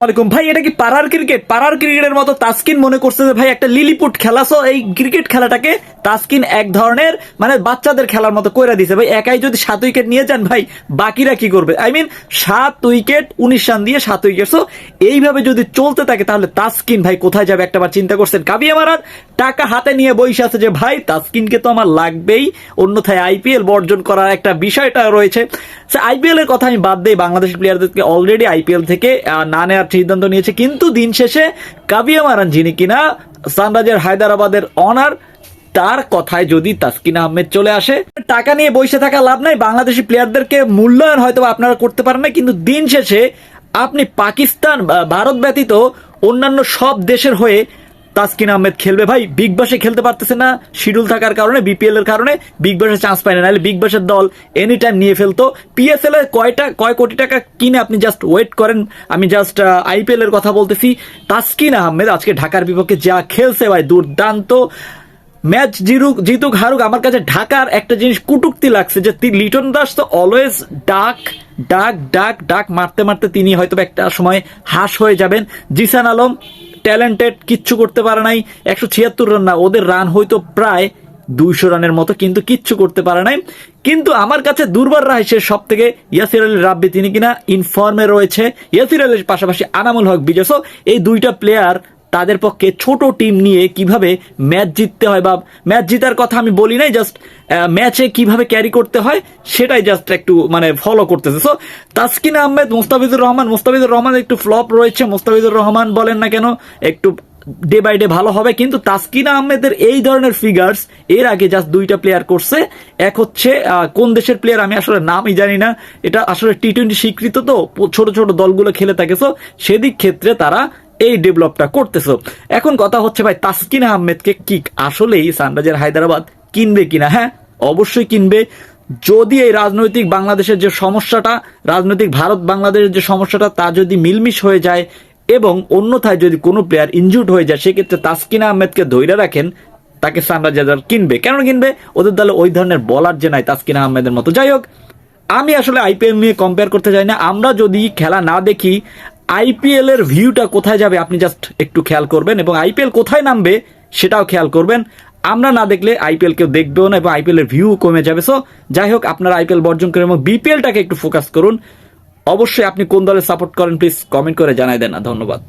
ওয়ালাইকুম ভাই, এটা কি পাড়ার ক্রিকেট পাড়ার ক্রিকেটের মতো তাসকিন মনে করছে যে, ভাই, একটা লিলিপুট খেলা। সো এই ক্রিকেট খেলাটাকে তাসকিন এক ধরনের মানে বাচ্চাদের খেলার মতো কইরা দিছে। ভাই, একাই যদি সাত উইকেট নিয়ে যান, ভাই, বাকিরা কি করবে? আই মিন সাত উইকেট উনিশ রান দিয়ে সাত উইকেট সো এইভাবে যদি চলতে থাকে, তাহলে তাসকিন ভাই কোথায় যাবে? একটাবার চিন্তা করছেন? কাবিয়া মারার টাকা হাতে নিয়ে বসে আছে যে, ভাই, তাসকিনকে তো আমার লাগবেই। অন্যথায় আইপিএল বর্জন করার একটা বিষয়টা রয়েছে। আইপিএল এর কথা আমি বাদ দেই বাংলাদেশের প্লেয়ারদেরকে অলরেডি আইপিএল থেকে না নেওয়ার সিদ্ধান্ত নিয়েছে। কিন্তু দিন শেষে কাবিয়া মারান, যিনি কিনা সানরাইজার হায়দ্রাবাদের অনার তার কথায় যদি তাসকিন আহমেদ চলে আসে, টাকা নিয়ে বসে থাকা লাভ নাই। বাংলাদেশি প্লেয়ারদেরকে মূল্যায়ন হয়তো আপনারা করতে পারেন না, কিন্তু দিন শেষে আপনি পাকিস্তান ভারত ব্যতীত অন্যান্য সব দেশের হয়ে তাসকিন আহমেদ খেলবে। ভাই বিগ বাসে খেলতে পারতেছে না। শিডিউল থাকার কারণে বিপিএল এর কারণে বিগ বাসে চান্স পায় না। নাহলে বিগ বাসের দল এনি টাইম নিয়ে ফেলতো। পিএসএল এর কয়টা, কয় কোটি টাকা কিনে আপনি জাস্ট ওয়েট করেন। আমি জাস্ট আইপিএল এর কথা বলতেছি। তাসকিন আহমেদ আজকে ঢাকার বিপক্ষে যা খেলছে ভাই, দুর্দান্ত। ম্যাচ জিরুক, জিতুক, হারুক, আমার কাছে ঢাকার একটা জিনিস কুটুক্তি লাগছে যে লিটন দাস তো অলওয়েজ ডাক ডাক ডাক ডাক। মারতে মারতে তিনি হয়তো একটা সময় হাস হয়ে যাবেন। জিসান আলম ট্যালেন্টেড কিচ্ছু করতে পারে নাই একশো ছিয়াত্তর রান না ওদের রান হয়তো প্রায় দুইশো রানের মতো কিন্তু কিচ্ছু করতে পারে নাই। কিন্তু আমার কাছে দুর্বার রাইসের সব থেকে ইয়াসির আলী রাব্বি তিনি কিনা ইনফর্মে রয়েছে। ইয়াসির আলীর পাশাপাশি আনামুল হক So, এই দুইটা প্লেয়ার তাদের পক্ষে ছোট টিম নিয়ে কীভাবে ম্যাচ জিততে হয় বা ম্যাচ জিতার কথা আমি বলি নাই জাস্ট ম্যাচে কীভাবে ক্যারি করতে হয় সেটাই জাস্ট একটু মানে ফলো করতেছে। সো তাসকিন আহমেদ, মুস্তাফিজুর রহমান মুস্তাফিজুর রহমান একটু ফ্লপ রয়েছে, মুস্তাফিজুর রহমান বলেন না কেন, একটু ডে বাই ডে ভালো হবে, কিন্তু তাসকিন আহমেদের এই ধরনের ফিগার্স এর আগে জাস্ট দুইটা প্লেয়ার করছে, এক হচ্ছে কোন দেশের প্লেয়ার আমি আসলে নামই জানি না, এটা আসলে টি টোয়েন্টি স্বীকৃত তো, ছোট ছোট দলগুলো খেলে থাকে। সো সেদিক ক্ষেত্রে তারা এই ডেভেলপটা করতেছো। এখন কথা হচ্ছে ভাই, তাসকিন আহমেদকে কি আসলেই সানরাইজার হায়দ্রাবাদ কিনবে কিনা? হ্যাঁ অবশ্যই কিনবে। যদি এই রাজনৈতিক বাংলাদেশের যে সমস্যাটা, রাজনৈতিক ভারত বাংলাদেশের যে সমস্যাটা, তা যদি মিলমিশ হয়ে যায় এবং অন্যথায় যদি কোনো প্লেয়ার ইনজুর্ড হয়ে যায়, সেক্ষেত্রে তাসকিন আহমেদকে ধৈর্য রাখেন, তাকে সানরাইজার কিনবে। কেন কিনবে? ওদের দলে ওই ধরনের বলার যে নাই, তাসকিন আহমেদের মতো। যাই হোক, আমি আসলে আইপিএল নিয়ে কম্পেয়ার করতে চাই না। আমরা যদি খেলা না দেখি আইপিএল এর ভিউটা কোথায় যাবে আপনি জাস্ট একটু খেয়াল করবেন এবং আইপিএল কোথায় নামবে সেটাও খেয়াল করবেন। আমরা না দেখলে আইপিএল কেউ দেখবেও না এবং আইপিএল এর ভিউ কমে যাবে। সো যাই হোক, আপনার আইপিএল বর্জন করে এবং বিপিএলটাকে একটু ফোকাস করুন। অবশ্যই আপনি কোন দলে সাপোর্ট করেন প্লিজ কমেন্ট করে জানাই দেন। না ধন্যবাদ।